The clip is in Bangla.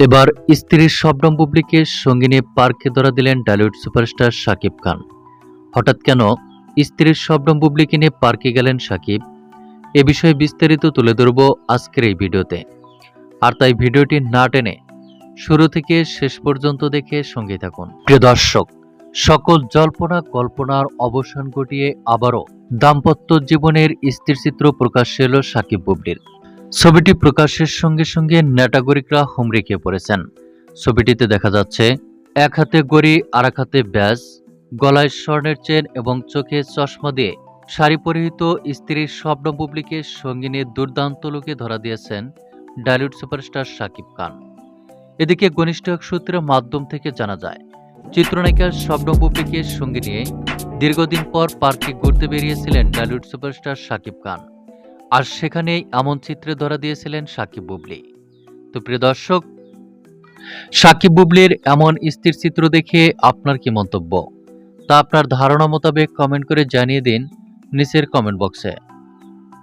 এবার স্ত্রীর শবনম বুবলিকে সঙ্গে নিয়ে পার্কে ধরা দিলেন ডালিউড সুপারস্টার শাকিব খান। হঠাৎ কেন স্ত্রীর শবনম বুবলিকে নিয়ে পার্কে গেলেন শাকিব? এ বিষয়ে বিস্তারিত তুলে ধরব আজকের এই ভিডিওতে। আর তাই ভিডিওটি না টেনে শুরু থেকে শেষ পর্যন্ত দেখে সঙ্গে থাকুন। প্রিয় দর্শক, সকল জল্পনা, কল্পনার অবসান ঘটিয়ে আবারও দাম্পত্য জীবনের স্থিরচিত্র প্রকাশ্যে এলো সাকিব বুবলির। ছবিটি প্রকাশের সঙ্গে সঙ্গে নেটাগরিকরা খেয়ে পড়েছেন। ছবিটিতে দেখা যাচ্ছে, এক হাতে গড়ি আর এক হাতে ব্যাস, গলায় স্বর্ণের চেন এবং চোখে চশমা দিয়ে শাড়ি পরিহিত স্ত্রীর স্বপ্ন বুবলিকে সঙ্গে নিয়ে দুর্দান্ত লোকে ধরা দিয়েছেন ডালিউড সুপারস্টার শাকিব খান। এদিকে ঘনিষ্ঠ এক সূত্রের মাধ্যম থেকে জানা যায় চিত্রনায়িকা স্বপ্ন বুবলিকে সঙ্গে নিয়ে দীর্ঘদিন পর পার্কে ঘুরতে বেরিয়েছিলেন ডালিউড সুপারস্টার শাকিব খান। আর সেখানেই এমন চিত্রে ধরা দিয়েছিলেন সাকিব বুবলি। তো প্রিয় দর্শক, সাকিব বুবলির এমন স্থির চিত্র দেখে আপনার কি মন্তব্য? তা আপনার ধারণা মোতাবেক কমেন্ট করে জানিয়ে দিন নিচের কমেন্ট বক্সে।